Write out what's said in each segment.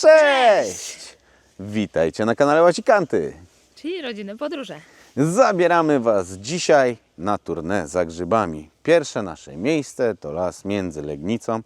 Cześć! Witajcie na kanale Łacikanty. Czyli rodzinne podróże. Zabieramy Was dzisiaj na turnę za grzybami. Pierwsze nasze miejsce to las między Legnicą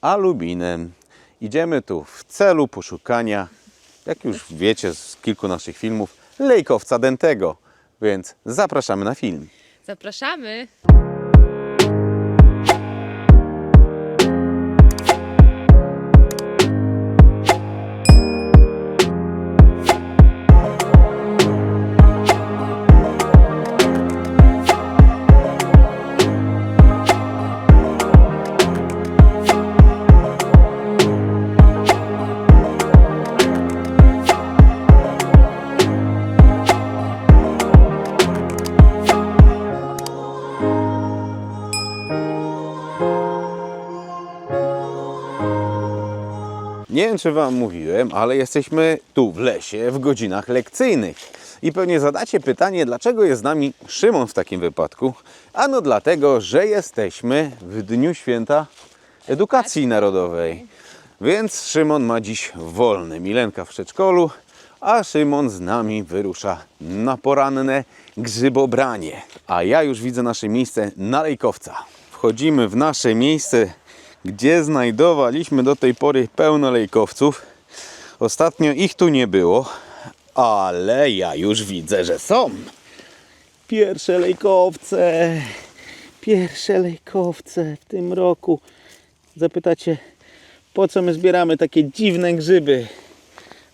a Lubinem. Idziemy tu w celu poszukania, jak już wiecie z kilku naszych filmów, lejkowca dętego. Więc zapraszamy na film. Zapraszamy! Nie wiem, czy Wam mówiłem, ale jesteśmy tu w lesie w godzinach lekcyjnych. I pewnie zadacie pytanie, dlaczego jest z nami Szymon w takim wypadku? Ano dlatego, że jesteśmy w Dniu Święta Edukacji Narodowej. Więc Szymon ma dziś wolne. Milenka w przedszkolu, a Szymon z nami wyrusza na poranne grzybobranie. A ja już widzę nasze miejsce na Lejkowca. Wchodzimy w nasze miejsce, gdzie znajdowaliśmy do tej pory pełno lejkowców. Ostatnio ich tu nie było, ale ja już widzę, że są. Pierwsze lejkowce, pierwsze lejkowce w tym roku. Zapytacie, po co my zbieramy takie dziwne grzyby?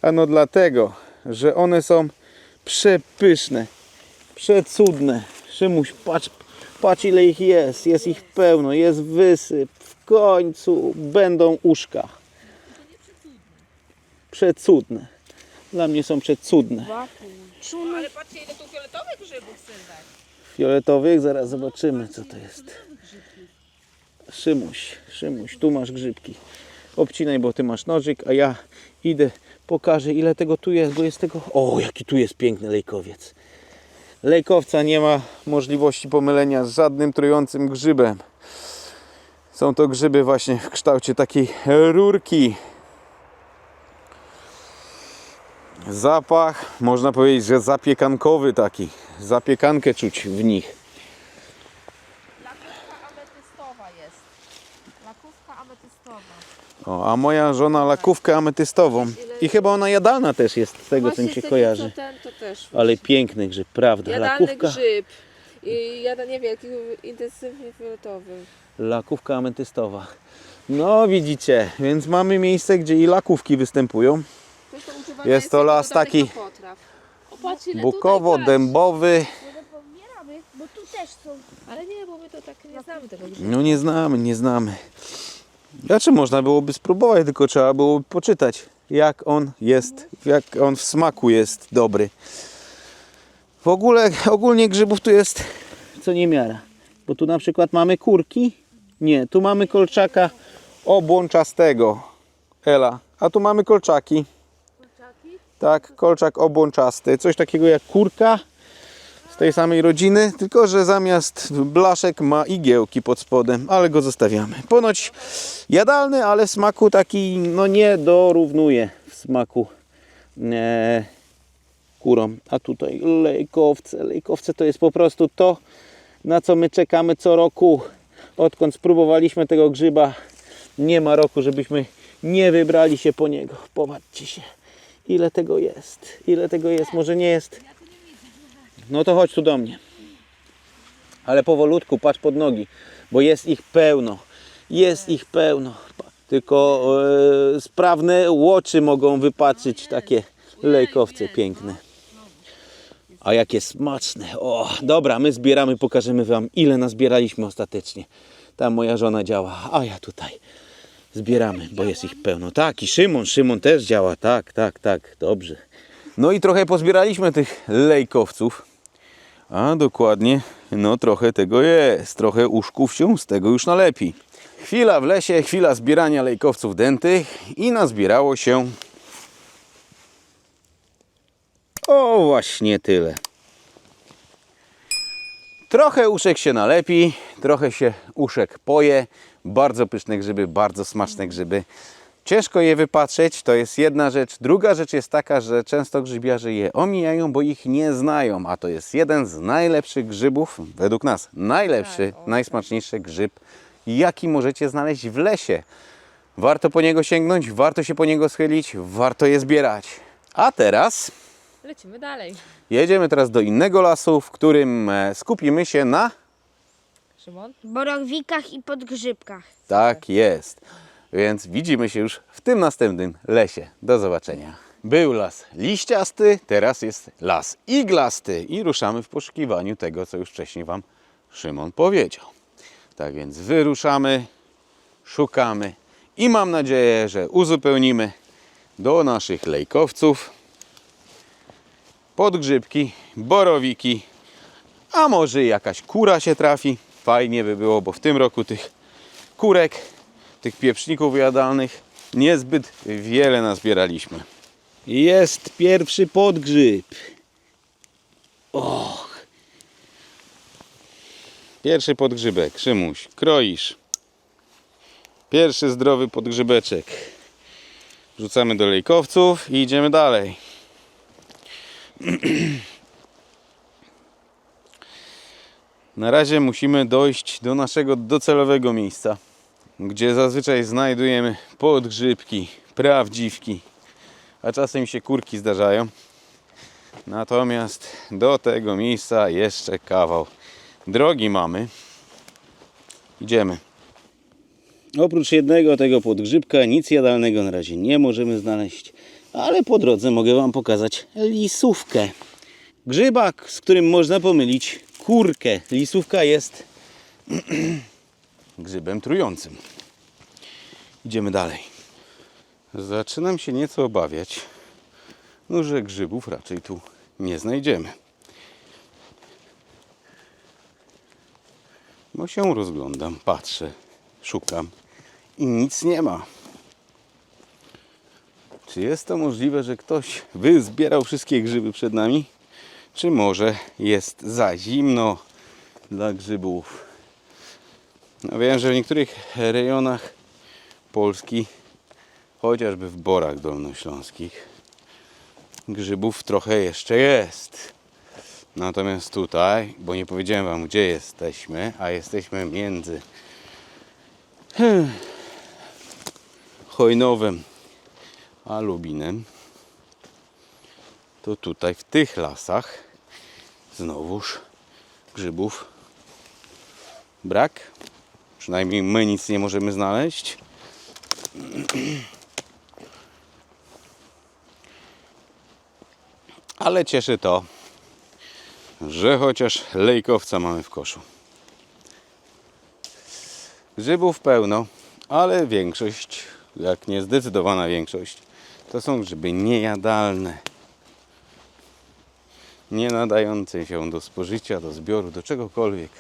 Ano dlatego, że one są przepyszne, przecudne. Szymuś, patrz, patrz ile ich jest. Jest ich pełno, jest wysyp. W końcu będą uszka. Przecudne. Dla mnie są przecudne. Ale patrzcie ile tu fioletowych grzybów, Sylwek. Fioletowych, zaraz zobaczymy co to jest. Szymuś, Szymuś, tu masz grzybki. Obcinaj, bo ty masz nożyk, a ja idę, pokażę ile tego tu jest, bo jest tego... O, jaki tu jest piękny lejkowiec. Lejkowca nie ma możliwości pomylenia z żadnym trującym grzybem. Są to grzyby właśnie w kształcie takiej rurki. Zapach, można powiedzieć, że zapiekankowy taki. Zapiekankę czuć w nich. Lakówka ametystowa jest. Lakówka ametystowa. O, a moja żona lakówkę ametystową. I chyba ona jadalna też jest z tego, co mi się kojarzy. ten to też. Ale piękny grzyb, prawda? Jadalny Lakówka, grzyb. I jadanie wielki, intensywnie fioletowy. Lakówka ametystowa. No widzicie, więc mamy miejsce, gdzie i lakówki występują. Jest, to Jest las taki Bukowo-dębowy. Bo tu też są. Ale nie, bo my to tak nie znamy tego. No nie znamy, nie znamy. Znaczy można byłoby spróbować, tylko trzeba byłoby poczytać, jak on jest, jak on w smaku jest dobry. W ogóle, ogólnie grzybów tu jest co niemiara. Bo tu na przykład mamy kurki. Nie, tu mamy kolczaka obłączastego. Ela. A tu mamy kolczaki. Tak, kolczak obłączasty. Coś takiego jak kurka z tej samej rodziny, tylko że zamiast blaszek ma igiełki pod spodem, ale go zostawiamy. Ponoć jadalny, ale w smaku taki no nie dorównuje w smaku e, kurom. A tutaj lejkowce. Lejkowce to jest po prostu to, na co my czekamy co roku. Odkąd spróbowaliśmy tego grzyba, nie ma roku, żebyśmy nie wybrali się po niego. Popatrzcie się, ile tego jest. Ile tego jest. Może nie jest no to chodź tu do mnie. Ale powolutku, patrz pod nogi, bo jest ich pełno. Jest ich pełno. Tylko e, sprawne łoczy mogą wypatrzyć takie lejkowce piękne. A jakie smaczne. O, dobra, my zbieramy, pokażemy Wam ile nazbieraliśmy ostatecznie. Tam moja żona działa, a ja tutaj zbieramy, bo jest ich pełno. Tak, i Szymon, Szymon też działa, tak, tak, tak, dobrze. No i trochę pozbieraliśmy tych lejkowców. A dokładnie, no trochę tego jest. Trochę uszków się z tego już nalepi. Chwila w lesie, chwila zbierania lejkowców dętych i nazbierało się... O, właśnie tyle. Trochę uszek się nalepi, trochę się uszek poje. Bardzo pyszne grzyby, bardzo smaczne grzyby. ciężko je wypatrzeć, to jest jedna rzecz. Druga rzecz jest taka, że często grzybiarze je omijają, bo ich nie znają, a to jest jeden z najlepszych grzybów, według nas najlepszy, Tak, najsmaczniejszy grzyb, jaki możecie znaleźć w lesie. Warto po niego sięgnąć, warto się po niego schylić, warto je zbierać. A teraz Lecimy dalej. jedziemy teraz do innego lasu, w którym e, skupimy się na Szymon? Borowikach i podgrzybkach. Tak jest. Więc widzimy się już w tym następnym lesie. Do zobaczenia. Był las liściasty, teraz jest las iglasty i ruszamy w poszukiwaniu tego, co już wcześniej Wam Szymon powiedział. Tak więc wyruszamy, szukamy i mam nadzieję, że uzupełnimy do naszych lejkowców podgrzybki, borowiki, a może jakaś kura się trafi. Fajnie by było, bo w tym roku tych kurek, tych pieprzników jadalnych niezbyt wiele nazbieraliśmy. Jest pierwszy podgrzyb. Och. Pierwszy podgrzybek, Szymuś, kroisz. Pierwszy zdrowy podgrzybeczek. Rzucamy do lejkowców i idziemy dalej. Na razie musimy dojść do naszego docelowego miejsca, gdzie zazwyczaj znajdujemy podgrzybki, prawdziwki, a czasem się kurki zdarzają. Natomiast do tego miejsca jeszcze kawał drogi mamy. Idziemy. Oprócz jednego tego podgrzybka nic jadalnego na razie nie możemy znaleźć, ale po drodze mogę Wam pokazać lisówkę. Grzybak, z którym można pomylić kurkę. Lisówka jest grzybem trującym. Idziemy dalej. Zaczynam się nieco obawiać, no, że grzybów raczej tu nie znajdziemy. Bo się rozglądam, patrzę, szukam i nic nie ma. Czy jest to możliwe, że ktoś wyzbierał wszystkie grzyby przed nami? Czy może jest za zimno dla grzybów? No wiem, że w niektórych rejonach Polski, chociażby w Borach Dolnośląskich, grzybów trochę jeszcze jest. Natomiast tutaj, bo nie powiedziałem Wam gdzie jesteśmy, a jesteśmy między hmm, Chojnowem a Lubinem, to tutaj w tych lasach znowuż grzybów brak. Przynajmniej my nic nie możemy znaleźć. Ale cieszy to, że chociaż lejkowca mamy w koszu. Grzybów pełno, ale większość, jak nie zdecydowana większość, to są grzyby niejadalne. Nie nadające się do spożycia, do zbioru, do czegokolwiek.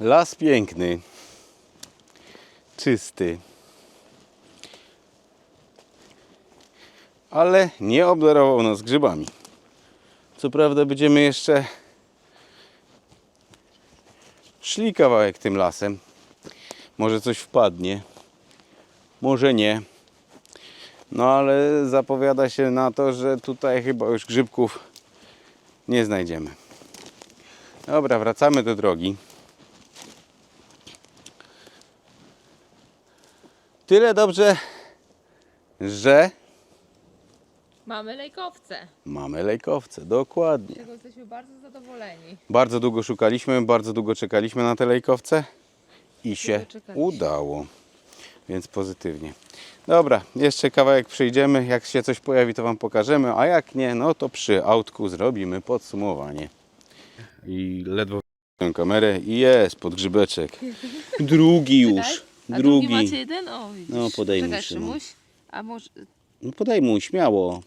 Las piękny, czysty, ale nie obdarował nas grzybami. Co prawda będziemy jeszcze szli kawałek tym lasem. Może coś wpadnie, może nie. No ale zapowiada się na to, że tutaj chyba już grzybków nie znajdziemy. Dobra, wracamy do drogi. Tyle dobrze, że Mamy lejkowce. mamy lejkowce, dokładnie. Z tego jesteśmy bardzo zadowoleni. Bardzo długo szukaliśmy, bardzo długo czekaliśmy na te lejkowce i się czekaliśmy. udało. Więc pozytywnie. Dobra, jeszcze kawałek przejdziemy. Jak się coś pojawi, to Wam pokażemy, a jak nie, no to przy autku zrobimy podsumowanie. I ledwo tę kamerę i jest podgrzybeczek. Drugi już. A drugi macie jeden? O, widzisz. No, podaj mu, Czekaj, Szymon. Szymuś. A może... No podaj mu śmiało.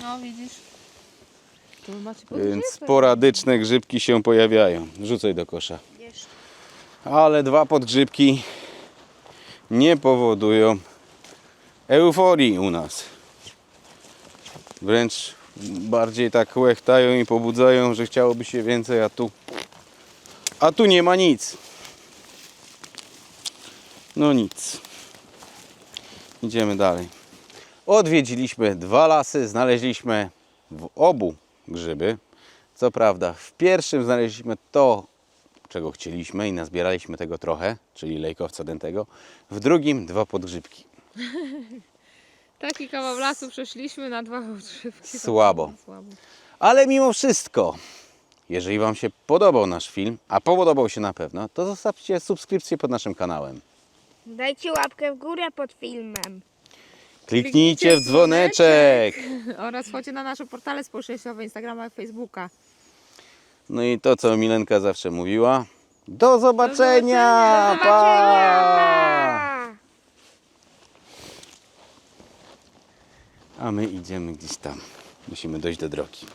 No, widzisz. To macie Więc sporadyczne grzybki się pojawiają. Rzucaj do kosza. Ale dwa podgrzybki nie powodują euforii u nas. Wręcz bardziej tak łechtają i pobudzają, że chciałoby się więcej, a tu a tu nie ma nic. No nic. Idziemy dalej. Odwiedziliśmy dwa lasy, znaleźliśmy w obu grzyby. Co prawda, w pierwszym znaleźliśmy to, czego chcieliśmy i nazbieraliśmy tego trochę, czyli lejkowca dętego. W drugim dwa podgrzybki. Taki kawał lasu przeszliśmy na dwa odżywki. Słabo. Słabo. Ale mimo wszystko, jeżeli Wam się podobał nasz film, a podobał się na pewno, to zostawcie subskrypcję pod naszym kanałem. Dajcie łapkę w górę pod filmem. Kliknijcie w dzwoneczek. Oraz chodźcie na nasze portale społecznościowe, Instagrama i Facebooka. No i to, co Milenka zawsze mówiła. Do zobaczenia! Do zobaczenia! Pa! Pa! A my idziemy gdzieś tam. Musimy dojść do drogi.